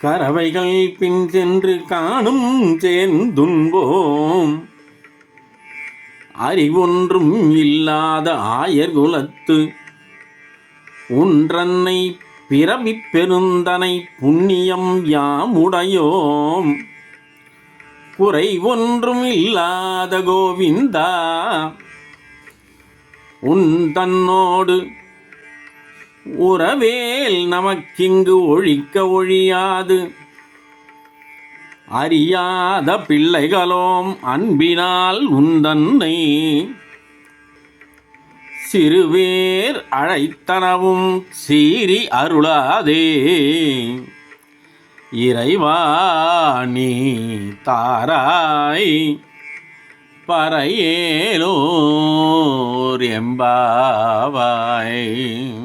கறவைகள் பின் சென்று காணும் சேர்ந்துன்போம் அறிவொன்றும் இல்லாத ஆயர் குலத்து ஒன்றன்னை பிறவிப் பெருந்தனை புண்ணியம் யாமுடையோம். குறை ஒன்றும் இல்லாத கோவிந்தா உன் தன்னோடு உறவேல் நமக்கிங்கு ஒழிக்க ஒழியாது. அறியாத பிள்ளைகளோம் அன்பினால் உந்தன்னை சிறுவேர் அழைத்தனவும் சீறி அருளாதே. இறைவா நீ தாராய் பறையேலோர் எம்பாவாய்.